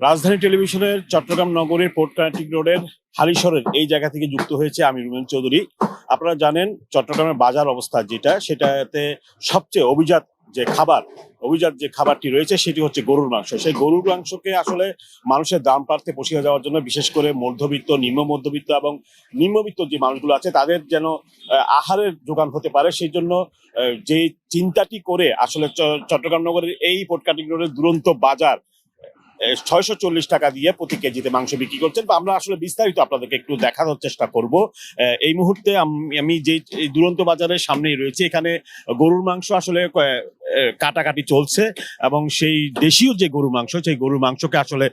রাজধানী টেলিভিশনের চট্টগ্রাম নগরীর পোর্ট কানেক্টিং রোডের হালিশহরের এই জায়গা থেকে যুক্ত হয়েছে আমি রুমেন চৌধুরী। আপনারা জানেন চট্টগ্রামের বাজার অবস্থা যেটা সেটাতে সবচেয়ে অভিজাত যে খাবার অভিজাত যে খাবারটি রয়েছে সেটি হচ্ছে গরুর মাংস। সেই গরুর মাংসকে আসলে মানুষের দাম প্রার্থে পুষিয়ে যাওয়ার জন্য বিশেষ করে মধ্যবিত্ত নিম্ন মধ্যবিত্ত এবং নিম্নবিত্ত যে মানুষগুলো আছে তাদের যেন আহ, আহারের যোগান হতে পারে সেই জন্য যে চিন্তাটি করে আসলে চট্টগ্রাম নগরের এই পোর্ট কানেক্টিং রোডের দুরন্ত বাজার ছয়শো চল্লিশ টাকা দিয়ে প্রতি কেজিতে মাংস বিক্রি করছেন। বা আমরা আসলে বিস্তারিত আপনাদেরকে একটু দেখানোর চেষ্টা করব। এই মুহূর্তে আম- যে দুরন্ত বাজারের সামনেই রয়েছে। এখানে গরুর মাংস আসলে কাটাকাটি চলছে এবং সেই দেশীয় যে গরুর মাংস, সেই গরুর মাংসকে আসলে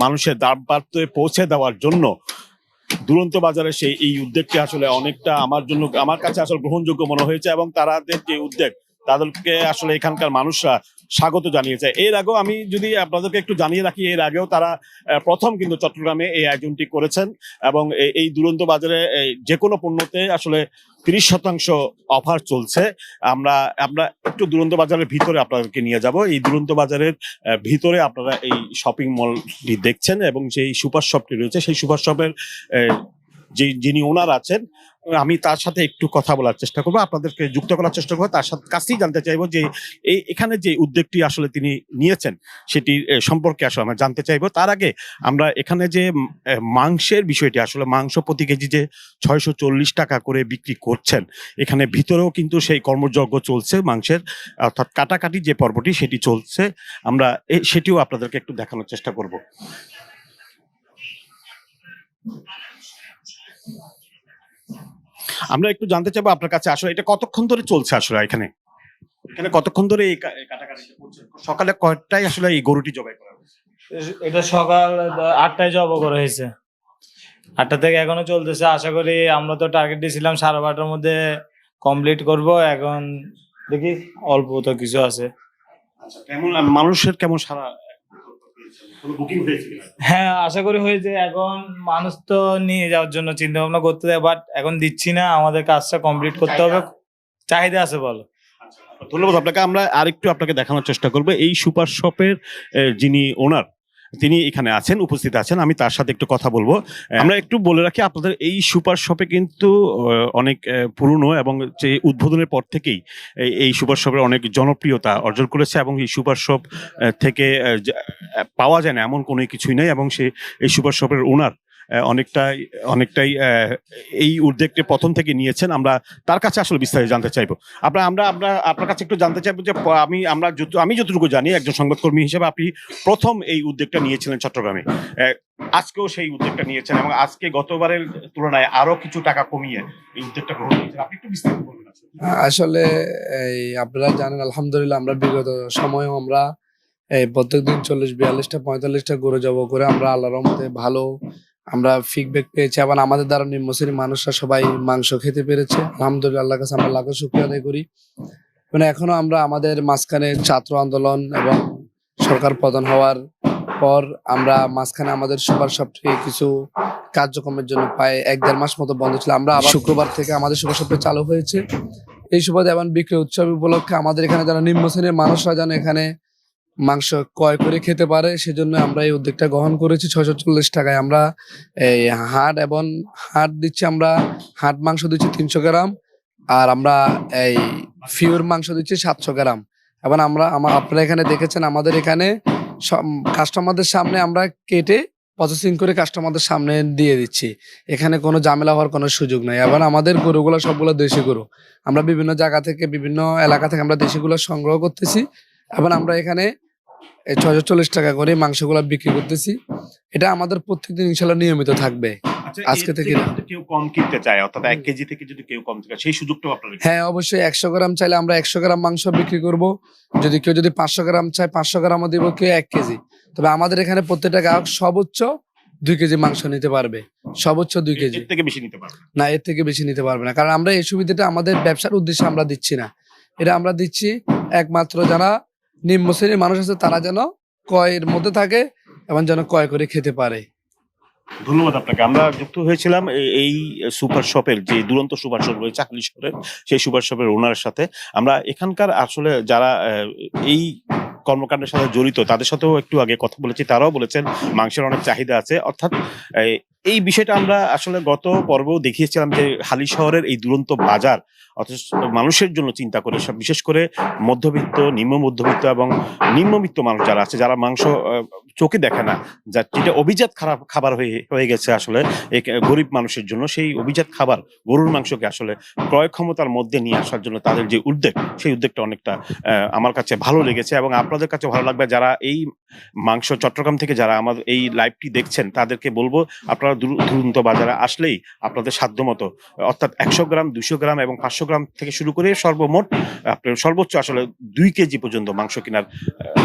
মানুষের দাম প্রান্তে পৌঁছে দেওয়ার জন্য দুরন্ত বাজারে সেই, এই উদ্যোগটি আসলে অনেকটা আমার জন্য, আমার কাছে আসলে গ্রহণযোগ্য মনে হয়েছে এবং তাদের যে উদ্যোগ তাদেরকে আসলে এখানকার মানুষরা স্বাগত জানিয়েছে। এর আগেও আমি যদি আপনাদেরকে একটু জানিয়ে রাখি, এর আগেও তারা প্রথম কিন্তু চট্টগ্রামে এই আয়োজনটি করেছেন এবং এই দুরন্ত বাজারে যে কোনো পণ্যতে আসলে তিরিশ শতাংশ অফার চলছে। আমরা আমরা একটু দুরন্ত বাজারের ভিতরে আপনাদেরকে নিয়ে যাব। এই দুরন্ত বাজারের ভিতরে আপনারা এই শপিং মলটি দেখছেন এবং সেই সুপার শপটি রয়েছে, সেই সুপার শপের যে যিনি ওনার আছেন, আমি তার সাথে একটু কথা বলার চেষ্টা করব। আপনাদেরকে যুক্ত করার চেষ্টা করব। তার সাথে কাছেই জানতে চাইব যে, এই এখানে যে উদ্যোগটি আসলে তিনি নিয়েছেন, সেটি সম্পর্কে আসলে আমরা জানতে চাইব। তার আগে আমরা এখানে যে মাংসের বিষয়টি, আসলে মাংস প্রতি কেজি যে ছয়শো চল্লিশ টাকা করে বিক্রি করছেন, এখানে ভিতরেও কিন্তু সেই কর্মযজ্ঞ চলছে মাংসের, অর্থাৎ কাটাকাটি যে পর্বটি, সেটি চলছে। আমরা সেটিও আপনাদেরকে একটু দেখানোর চেষ্টা করব। আমরা একটু জানতে চাইব আপনার কাছে আসলে এটা কতক্ষণ ধরে চলছে আসলে এখানে? এখানে কতক্ষণ ধরে এই কা- এই কাটাকাটিটা করছে সকালে কয়টায় আসলে এই গরুটি জবাই করা হয়েছে? এটা সকাল আটটায় জব করা হয়েছে। আটটা থেকে এখনও চলতেছে। আশা করি আমরা তো টার্গেট দিয়েছিলাম সাড়ে বারোটার মধ্যে কমপ্লিট করব। এখন দেখি অল্প তো কিছু আছে। আচ্ছা কেমন মানুষের কেমন সারা কোনো বুকিং হয়েছে কিনা? হ্যাঁ আশা করি হয়েছে। এখন মানুষ তো নিয়ে যাওয়ার জন্য চিন্তা ভাবনা করতে দেয় বাট এখন দিচ্ছি না। আমাদের কাজটা কমপ্লিট করতে হবে। চাহিদা আছে বলো। আচ্ছা, ধন্যবাদ। আপনাকে আমরা আরেকটু আপনাকে দেখানোর চেষ্টা করব। এই সুপার শপের যিনি ওনার তিনি এখানে আছেন উপস্থিত আছেন। আমি তার সাথে একটু কথা বলব। আমরা একটু বলে রাখি আপনাদের এই সুপার শপে কিন্তু অনেক পুরনো এবং যে উদ্বোধনের পর থেকেই এই- এই সুপার শপের অনেক জনপ্রিয়তা অর্জন করেছে এবং এই সুপার শপ থেকে পাওয়া যায় না, এমন কোনো কিছুই নেই এবং সে এই সুপার শপের ওনার অনেকটাই অনেকটাই এই উদ্যোগটি প্রথম থেকে নিয়েছেন। আমরা তার কাছে আসলে বিস্তারিত জানতে চাইব। আপনার আমরা আমরা আপনার কাছে একটু জানতে চাইব যে আমি, আমরা যত, আমি যতটুকু জানি, একজন সংবাদকর্মী হিসেবে আপনি প্রথম এই উদ্যোগটা নিয়েছিলেন চট্টগ্রামে। আজকেও সেই উদ্যোগটা নিয়েছেন এবং আজকে গতবারের তুলনায় আরও কিছু টাকা কমিয়ে এই উদ্যোগটা গ্রহণ করেছেন। আপনি একটু বিস্তারিত বলবেন। আসলে, এই, আপনারা জানেন, আলহামদুলিল্লাহ আমরা বিগত সময়েও আমরা এই প্রত্যেকদিন চল্লিশ, বিয়াল্লিশটা, পঁয়তাল্লিশটা গরু জব করে আমরা আল্লাহর রহমতে ভালো, আমরা ফিডব্যাক পেয়েছি। এবং আমাদের দ্বারা নিম্ন শ্রেণির মানুষরা সবাই মাংস খেতে পেরেছে। আলহামদুলিল্লাহ, আল্লাহর কাছে আমরা লাখো শুক্রিয়া আদায় করি। মানে এখনও আমরা আমাদের মাঝখানে ছাত্র আন্দোলন এবং সরকার প্রধান হওয়ার পর আমরা মাঝখানে আমাদের সুপার শপটি কিছু কার্যক্রমের জন্য প্রায় এক দেড় মাস মতো বন্ধ ছিল। আমরা আবার শুক্রবার থেকে আমাদের সুপার শপটি চালু হয়েছে। এই সুবাদে এবং বিক্রি উৎসব উপলক্ষে আমাদের এখানে যারা নিম্ন শ্রেণির মানুষরা যেন এখানে মাংস ক্রয় করে খেতে পারে, সেজন্য আমরা এই উদ্যোগটা গ্রহণ করেছি। ছয়শো চল্লিশ টাকায় আমরা এই হাট এবং হাট দিচ্ছি, আমরা হাট মাংস দিচ্ছি তিনশো গ্রাম, আর আমরা এই ফিউর মাংস দিচ্ছি সাতশো গ্রাম। এবং আমরা, আমা- আপনারা এখানে দেখেছেন আমাদের এখানে কাস্টমারদের সামনে আমরা কেটে প্রসেসিং করে কাস্টমারদের সামনে দিয়ে দিচ্ছি। এখানে কোনো ঝামেলা হওয়ার কোনো সুযোগ নাই। এবার আমাদের গরুগুলো সবগুলো দেশি গরু। আমরা বিভিন্ন জায়গা থেকে, বিভিন্ন এলাকা থেকে আমরা দেশিগুলো সংগ্রহ করতেছি। এবং আমরা এখানে ছয়শো চল্লিশ টাকা করে মাংসগুলো বিক্রি করতেছি। এটা আমাদের প্রত্যেকদিন ইনশাল্লাহ নিয়মিত থাকবে। আচ্ছা, আজকে থেকে কেউ কম কিনতে চায় অর্থাৎ এক কেজি থেকে যদি কেউ কম থেকে সেই সুযোগটাও আপনার হ্যাঁ অবশ্যই একশো গ্রাম চাইলে আমরা একশো গ্রাম মাংস বিক্রি করব। যদি কেউ যদি পাঁচশো গ্রাম চায় পাঁচশো গ্রামও দিব কেউ এক কেজি। তবে আমাদের এখানে প্রত্যেকটা গ্রাহক সর্বোচ্চ দুই কেজি মাংস নিতে পারবে। সর্বোচ্চ দুই কেজি। এর থেকে বেশি নিতে পারবে না এর থেকে বেশি নিতে পারবে না। কারণ আমরা এই সুবিধাটা আমাদের ব্যবসার উদ্দেশ্যে আমরা দিচ্ছি না। এটা আমরা দিচ্ছি একমাত্র যারা নিম্ন শ্রেণির মানুষ আছে, তারা যেন ক্রয়ের মধ্যে থাকে এবং যেন ক্রয় করে খেতে পারে। ধন্যবাদ আপনাকে। আমরা যুক্ত হয়েছিলাম এই সুপার শপের, যে দুরন্ত সুপার শপ রয়েছে চাকলি শহরের সেই সুপার শপের ওনারের সাথে। আমরা এখানকার আসলে যারা এই কর্মকাণ্ডের সাথে জড়িত, তাদের সাথেও একটু আগে কথা বলেছি। তারাও বলেছেন মাংসের অনেক চাহিদা আছে। অর্থাৎ এই- বিষয়টা আমরা আসলে গত পর্বেও দেখিয়েছিলাম যে হালি শহরের এই দুরন্ত বাজার, অথচ মানুষের জন্য চিন্তা করে সব, বিশেষ করে মধ্যবিত্ত, নিম্ন মধ্যবিত্ত এবং নিম্নবিত্ত মানুষ যারা আছে, যারা মাংস চোখে দেখে না, যা, যেটা অভিজাত খারাপ খাবার হয়ে হয়ে গেছে আসলে গরিব মানুষের জন্য, সেই অভিজাত খাবার, গরুর মাংসকে আসলে ক্রয় ক্ষমতার মধ্যে নিয়ে আসার জন্য তাদের যে উদ্যোগ, সেই উদ্যোগটা অনেকটা আমার কাছে ভালো লেগেছে এবং আপনাদের কাছে ভালো লাগবে, যারা এই মাংস চট্টগ্রাম থেকে যারা আমাদের এই লাইভটি দেখছেন, তাদেরকে বলব, আপনারা দূর- দুরন্ত বাজারে আসলেই আপনাদের সাধ্যমতো, অর্থাৎ একশো গ্রাম, দুশো গ্রাম এবং পাঁচশো গ্রাম থেকে শুরু করে সর্বমোট আপনার সর্বোচ্চ আসলে দুই কেজি পর্যন্ত মাংস কেনার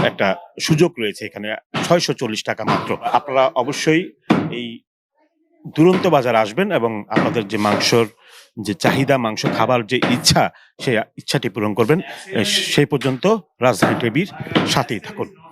একটা সুযোগ রয়েছে এখানে, ছয়শো চল্লিশ টাকা মাত্র। আপনারা অবশ্যই এই দুরন্ত বাজার আসবেন এবং আপনাদের যে মাংসর যে চাহিদা, মাংস খাবার যে ইচ্ছা সেই ইচ্ছাটি পূরণ করবেন সেই পর্যন্ত রাজধানী টিভির সাথেই থাকুন।